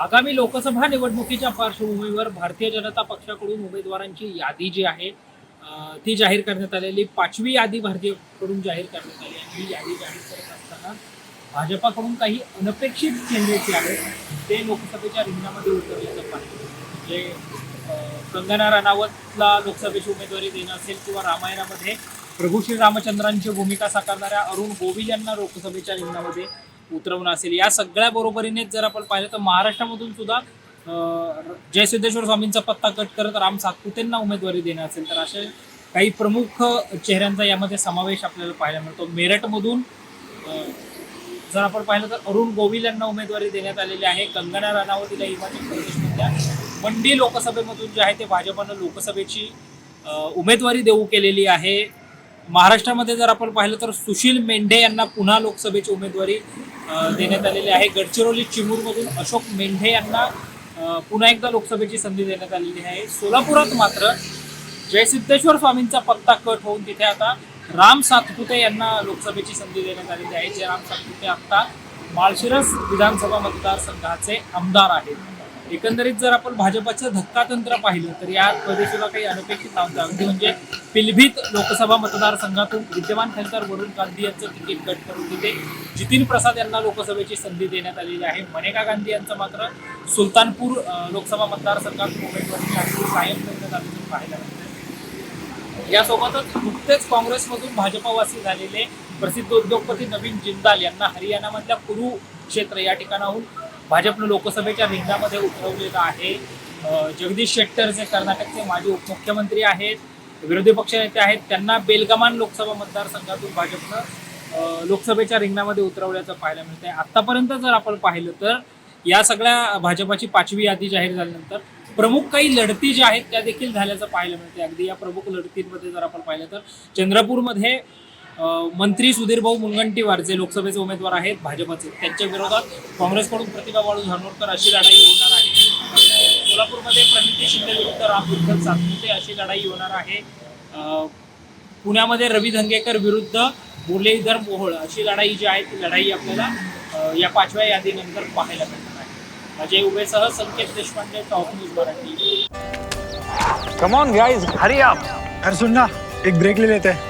आगामी लोकसभा निवडणुकीच्या पार्श्वभूमीवर भारतीय जनता पक्षाकडून उमेदवारांची यादी जी आहे ती जाहीर करण्यात आलेली. पाचवी यादी भारतीयकडून जाहीर करण्यात आली आणि ही यादी जाहीर करत असताना भाजपाकडून काही अनपेक्षित चेंजेस जे आहेत ते लोकसभेच्या रिंगणामध्ये उतरल्याचं पाहिजे म्हणजे कंगना राणावतला लोकसभेची उमेदवारी देणं असेल किंवा रामायणामध्ये प्रभू श्री रामचंद्रांची भूमिका साकारणाऱ्या अरुण गोविल यांना लोकसभेच्या रिंगणामध्ये उतरवणं असेल. या सगळ्या बरोबरीनेच जर आपण पाहिलं तर महाराष्ट्रामधून सुद्धा जयसिद्धेश्वर स्वामींचा पत्ता कट करत राम सातपुतेंना उमेदवारी देणं असेल तर असे काही प्रमुख चेहऱ्यांचा यामध्ये समावेश आपल्याला पाहायला मिळतो. मेरठमधून जर आपण पाहिलं तर अरुण गोविल यांना उमेदवारी देण्यात आलेली आहे. कंगना राणावतीला हिमाचल प्रदेशमधल्या मंडी लोकसभेमधून जे आहे ते भाजपनं लोकसभेची उमेदवारी देऊ केलेली आहे. महाराष्ट्रामध्ये जर आपण पाहिलं तर सुशील मेंढे यांना पुन्हा लोकसभेची उमेदवारी देण्यात आलेले आहे. गडचिरोली चिमूरमधून अशोक मेंढे यांना पुन्हा एकदा लोकसभेची संधी देण्यात आलेली आहे. सोलापुरात मात्र जयसिद्धेश्वर स्वामींचा पत्ता कट होऊन तिथे आता राम सातपुते यांना लोकसभेची संधी देण्यात आलेली आहे. जे राम सातपुते आता माळशिरस विधानसभा मतदारसंघाचे आमदार आहेत. एकंदरीत जर आपण भाजपाचं धक्कातंत्र पाहिलं तर या प्रदेशाला काही अनपेक्षित नव्हतं अगदी म्हणजे पिलभीत लोकसभा मतदारसंघातून विद्यमान खासदार वरुण गांधी यांचं तिकीट कट करून तिथे जितीन प्रसाद यांना लोकसभेची संधी देण्यात आलेली आहे. मनेका गांधी यांचं मात्र सुलतानपूर लोकसभा मतदारसंघातून उमेदवारी कायम करण्यात आल्याचं पाहायला यासोबतच नुकतेच काँग्रेसमधून भाजपवासी झालेले प्रसिद्ध उद्योगपती नवीन जिंदाल यांना हरियाणामधल्या कुरू क्षेत्र या ठिकाणाहून भाजपनं लोकसभेच्या रिंगणामध्ये उतरवलेलं आहे. जगदीश शेट्टर जे कर्नाटकचे माजी उपमुख्यमंत्री आहेत विरोधी पक्षनेते आहेत त्यांना बेलगमान लोकसभा मतदारसंघातून भाजपनं लोकसभेच्या रिंगणामध्ये उतरवल्याचं पाहायला मिळते आत्तापर्यंत जर आपण पाहिलं तर या सगळ्या भाजपाची पाचवी यादी जाहीर झाल्यानंतर प्रमुख काही लढती ज्या आहेत त्या देखील झाल्याचं पाहायला मिळते अगदी या प्रमुख लढतींमध्ये जर आपण पाहिलं तर चंद्रपूरमध्ये मंत्री सुधीर भाऊ मुनगंटीवार जे लोकसभेचे उमेदवार आहेत भाजपचे त्यांच्या विरोधात काँग्रेसकडून प्रतिभा बाळू धानोरकर अशी लढाई होणार आहे. सोलापूरमध्ये प्रणिती शिंदे विरुद्ध राम विठ्ठल सातपुते अशी लढाई होणार आहे. पुण्यामध्ये रवी धंगेकर विरुद्ध मुरलीधर मोहोळ अशी लढाई जी आहे ती लढाई आपल्याला या पाचव्या यादीनंतर पाहायला मिळणार आहे. Ajay उभेसह Sanket Deshpande top news Marathi. Come on guys hurry up अरे सुन ना एक ब्रेक ले लेते. हैं